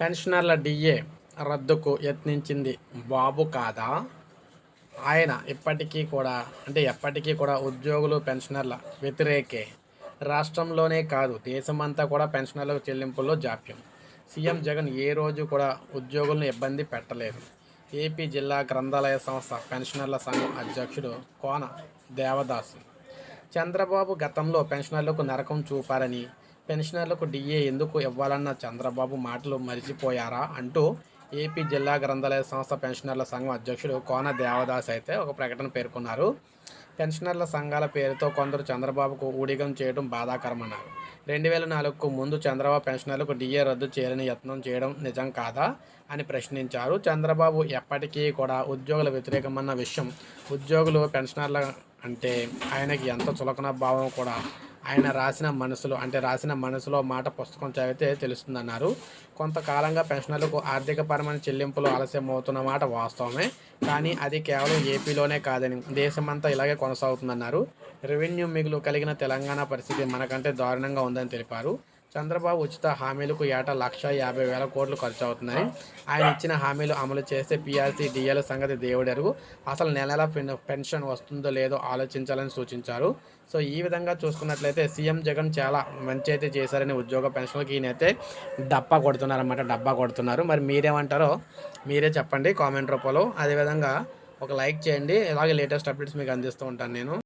పెన్షనర్ల DA రద్దుకు యత్నించింది బాబు కాదా? ఆయన ఇప్పటికీ కూడా అంటే ఎప్పటికీ కూడా ఉద్యోగులు పెన్షనర్ల వ్యతిరేకే. రాష్ట్రంలోనే కాదు దేశమంతా కూడా పెన్షనర్ల చెల్లింపుల్లో జాప్యం. సీఎం జగన్ ఏ రోజు కూడా ఉద్యోగులను ఇబ్బంది పెట్టలేదు. ఏపీ జిల్లా గ్రంథాలయ సంస్థ పెన్షనర్ల సంఘం అధ్యక్షుడు కోన దేవదాసు. చంద్రబాబు గతంలో పెన్షనర్లకు నరకం చూపారని పెన్షనర్లకు డిఏ ఎందుకు ఇవ్వాలన్న చంద్రబాబు మాటలు మరిచిపోయారా అంటూ ఏపీ జిల్లా గ్రంథాలయ సంస్థ పెన్షనర్ల సంఘం అధ్యక్షుడు కోన దేవదాస్ అయితే ఒక ప్రకటన పేర్కొన్నారు. పెన్షనర్ల సంఘాల పేరుతో కొందరు చంద్రబాబుకు ఊడిగం చేయడం బాధాకరమన్నారు. రెండు వేల నాలుగుకు ముందు చంద్రబాబు పెన్షనర్లకు డిఏ రద్దు చేయాలని యత్నం చేయడం నిజం కాదా అని ప్రశ్నించారు. చంద్రబాబు ఎప్పటికీ కూడా ఉద్యోగుల వ్యతిరేకమన్న విషయం ఉద్యోగులు పెన్షనర్ల అంటే ఆయనకి ఎంత చులకన భావం కూడా ఆయన రాసిన మనసులో అంటే రాసిన మనసులో మాట పుస్తకం చదివితే తెలుస్తుందన్నారు. కొంతకాలంగా పెన్షనర్లకు ఆర్థికపరమైన చెల్లింపులు ఆలస్యం అవుతున్న మాట వాస్తవమే. కానీ అది కేవలం ఏపీలోనే కాదని దేశమంతా ఇలాగే కొనసాగుతుందన్నారు. రెవెన్యూ మిగులు కలిగిన తెలంగాణ పరిస్థితి మనకంటే దారుణంగా ఉందని తెలిపారు. చంద్రబాబు ఉచిత హామీలకు ఏటా లక్ష యాభై వేల కోట్లు ఖర్చు అవుతున్నాయి ఆయన ఇచ్చిన హామీలు అమలు చేస్తే పీఆర్సీ డిఎల్ సంగతి దేవుడెరుగు. అసలు నెల నెల పెన్- పెన్షన్ వస్తుందో లేదో ఆలోచించాలని సూచించారు. సో ఈ విధంగా చూసుకున్నట్లయితే సీఎం జగన్ చాలా మంచి అయితే చేశారని ఉద్యోగ పెన్షన్లకి ఈయనైతే డబ్బా కొడుతున్నారన్నమాట డబ్బా కొడుతున్నారు. మరి మీరేమంటారో మీరే చెప్పండి కామెంట్ రూపంలో. అదేవిధంగా ఒక లైక్ చేయండి. ఇలాగే లేటెస్ట్ అప్డేట్స్ మీకు అందిస్తూ ఉంటాను నేను.